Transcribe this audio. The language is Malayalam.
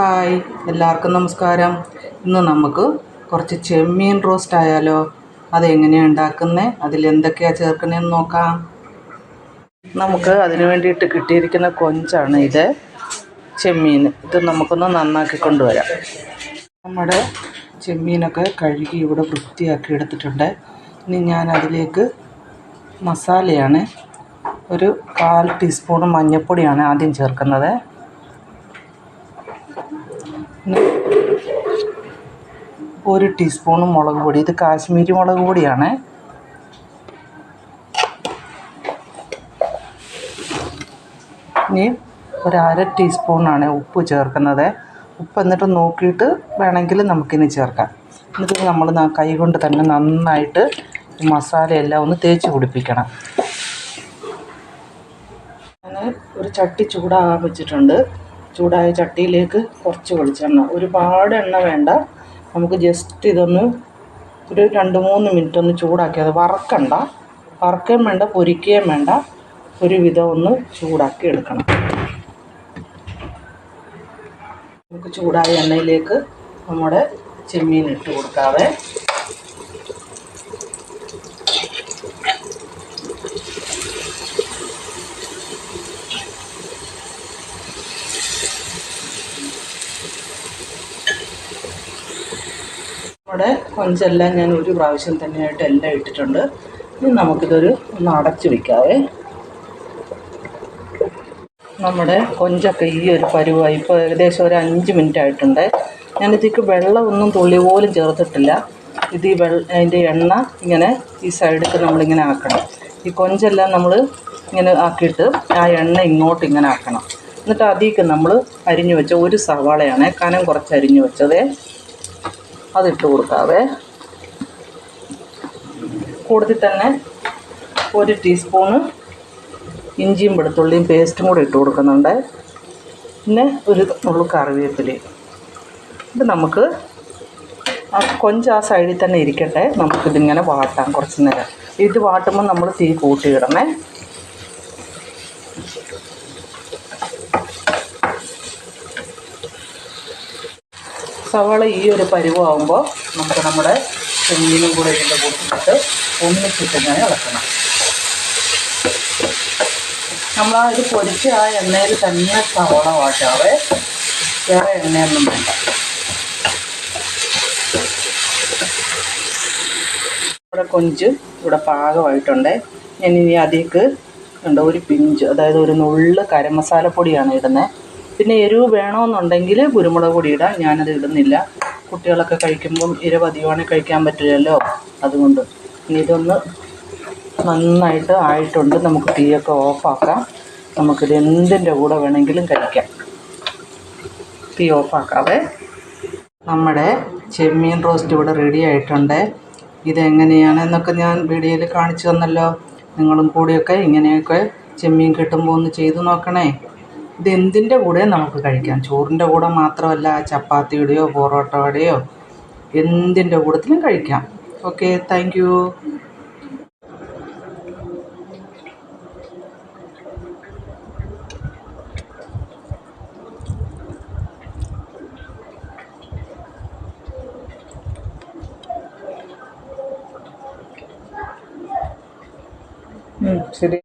ഹായ് എല്ലാവർക്കും നമസ്കാരം. ഇന്ന് നമുക്ക് കുറച്ച് ചെമ്മീൻ റോസ്റ്റ് ആയാലോ? അതെങ്ങനെയാണ് ഉണ്ടാക്കുന്നത് അതിലെന്തൊക്കെയാണ് ചേർക്കുന്നതെന്ന് നോക്കാം. നമുക്ക് അതിന് വേണ്ടിയിട്ട് കിട്ടിയിരിക്കുന്ന കൊഞ്ചാണ് ഇത്. ചെമ്മീൻ. ഇത് നമുക്കൊന്ന് നന്നാക്കി കൊണ്ടുവരാം. നമ്മുടെ ചെമ്മീനൊക്കെ കഴുകി ഇവിടെ വൃത്തിയാക്കി എടുത്തിട്ടുണ്ട്. ഇനി ഞാൻ അതിലേക്ക് മസാലയാണ്. ഒരു കാൽ ടീസ്പൂൺ മഞ്ഞൾപ്പൊടിയാണ് ആദ്യം ചേർക്കുന്നത്. പിന്നെ ഒരു ടീസ്പൂൺ മുളക് പൊടി. ഇത് കാശ്മീരി മുളക് പൊടിയാണ്. ഇനി ഒരു അര ടീസ്പൂണാണ് ഉപ്പ് ചേർക്കുന്നത്. ഉപ്പ് എന്നിട്ട് നോക്കിയിട്ട് വേണമെങ്കിൽ നമുക്കിനി ചേർക്കാം. എന്നിട്ട് നമ്മൾ കൈ കൊണ്ട് തന്നെ നന്നായിട്ട് മസാലയെല്ലാം ഒന്ന് തേച്ച് പിടിപ്പിക്കണം. ഞാൻ ഒരു ചട്ടി ചൂടാകാൻ വെച്ചിട്ടുണ്ട്. ചൂടായ ചട്ടിയിലേക്ക് കുറച്ച് വെളിച്ചെണ്ണ. ഒരുപാട് എണ്ണ വേണ്ട. നമുക്ക് ജസ്റ്റ് ഇതൊന്ന് ഒരു രണ്ട് മൂന്ന് മിനിറ്റ് ഒന്ന് ചൂടാക്കി അത് വറക്കണ്ട. വറക്കുകയും വേണ്ട പൊരിക്കുകയും വേണ്ട. ഒരു വിധം ഒന്ന് ചൂടാക്കി എടുക്കണം. നമുക്ക് ചൂടായ എണ്ണയിലേക്ക് നമ്മുടെ ചെമ്മീൻ ഇട്ട് കൊടുക്കാവേ. നമ്മുടെ കൊഞ്ചെല്ലാം ഞാൻ ഒരു പ്രാവശ്യം തന്നെയായിട്ട് എല്ലാം ഇട്ടിട്ടുണ്ട്. ഇനി നമുക്കിതൊരു ഒന്ന് അടച്ചു വയ്ക്കാവേ നമ്മുടെ കൊഞ്ചൊക്കെ ഈ ഒരു പരുവായി ഇപ്പോൾ ഏകദേശം ഒരു അഞ്ച് മിനിറ്റ് ആയിട്ടുണ്ട്. ഞാനിതിക്ക് വെള്ളമൊന്നും തുള്ളി പോലും ചേർത്തിട്ടില്ല. ഇത് ഈ വെള്ള അതിന്റെ എണ്ണ ഇങ്ങനെ ഈ സൈഡിലേക്ക് നമ്മളിങ്ങനെ ആക്കണം. ഈ കൊഞ്ചെല്ലാം നമ്മൾ ഇങ്ങനെ ആക്കിയിട്ട് ആ എണ്ണ ഇങ്ങോട്ട് ഇങ്ങനെ ആക്കണം. എന്നിട്ട് അതിലേക്ക് നമ്മൾ അരിഞ്ഞു വെച്ച ഒരു സവാളയാണ് കനം കുറച്ച് അരിഞ്ഞു വെച്ചതേ. അതിട്ട് കൊടുക്കാവേ. കൂടുതൽ തന്നെ ഒരു ടീസ്പൂണ് ഇഞ്ചിയും വെളുത്തുള്ളിയും പേസ്റ്റും കൂടെ ഇട്ട് കൊടുക്കുന്നുണ്ട്. പിന്നെ ഒരു നുള്ളു കറിവേപ്പിലയും. ഇത് നമുക്ക് ആ കൊഞ്ച് ആ സൈഡിൽ തന്നെ ഇരിക്കട്ടെ. നമുക്കിതിങ്ങനെ വാട്ടാം കുറച്ച് നേരം. ഇത് വാട്ടുമ്പോൾ നമ്മൾ തീ കൂട്ടിയിടണേ. സവാള ഈ ഒരു പരുവാകുമ്പോൾ നമുക്ക് നമ്മുടെ ചെമ്മീനും കൂടെ ഇതിന്റെ കൂട്ടിട്ട് ഒന്നിച്ചിട്ടിങ്ങനെ ഇളക്കണം. നമ്മൾ ആ ഇത് പൊരിച്ച് ആ എണ്ണയിൽ തന്നെ സവാള വാട്ടാതെ വേറെ എണ്ണയൊന്നും വേണ്ട. ഇവിടെ കൊഞ്ച് ഇവിടെ പാകമായിട്ടുണ്ട്. ഞാൻ ഇനി അതിലേക്ക് ഉണ്ട് ഒരു പിഞ്ച് അതായത് ഒരു നുള്ള് കരം മസാലപ്പൊടിയാണ് ഇടുന്നത് പിന്നെ എരിവ് വേണമെന്നുണ്ടെങ്കിൽ കുരുമുളക് പൊടി ഇടാം. ഞാനത് ഇടുന്നില്ല. കുട്ടികളൊക്കെ കഴിക്കുമ്പം എരിവ് അധികമാണെങ്കിൽ കഴിക്കാൻ പറ്റില്ലല്ലോ. അതുകൊണ്ട് ഇതൊന്ന് നന്നായിട്ട് ആയിട്ടുണ്ട്. നമുക്ക് തീയൊക്കെ ഓഫാക്കാം നമുക്കിത് എന്തിന്റെ കൂടെ വേണമെങ്കിലും കഴിക്കാം. തീ ഓഫാക്കാവേ നമ്മുടെ ചെമ്മീൻ റോസ്റ്റ് ഇവിടെ റെഡി ആയിട്ടുണ്ട്. ഇതെങ്ങനെയാണെന്നൊക്കെ ഞാൻ വീഡിയോയിൽ കാണിച്ചു തന്നല്ലോ. നിങ്ങളും കൂടിയൊക്കെ ഇങ്ങനെയൊക്കെ ചെമ്മീൻ കിട്ടുമ്പോൾ ഒന്ന് ചെയ്തു നോക്കണേ. ഇത് എന്തിന്റെ കൂടെ നമുക്ക് കഴിക്കാം? ചോറിന്റെ കൂടെ മാത്രമല്ല ചപ്പാത്തിയുടെയോ പൊറോട്ടയുടെയോ എന്തിന്റെ കൂടത്തിലും കഴിക്കാം. ഓക്കെ താങ്ക് ശരി.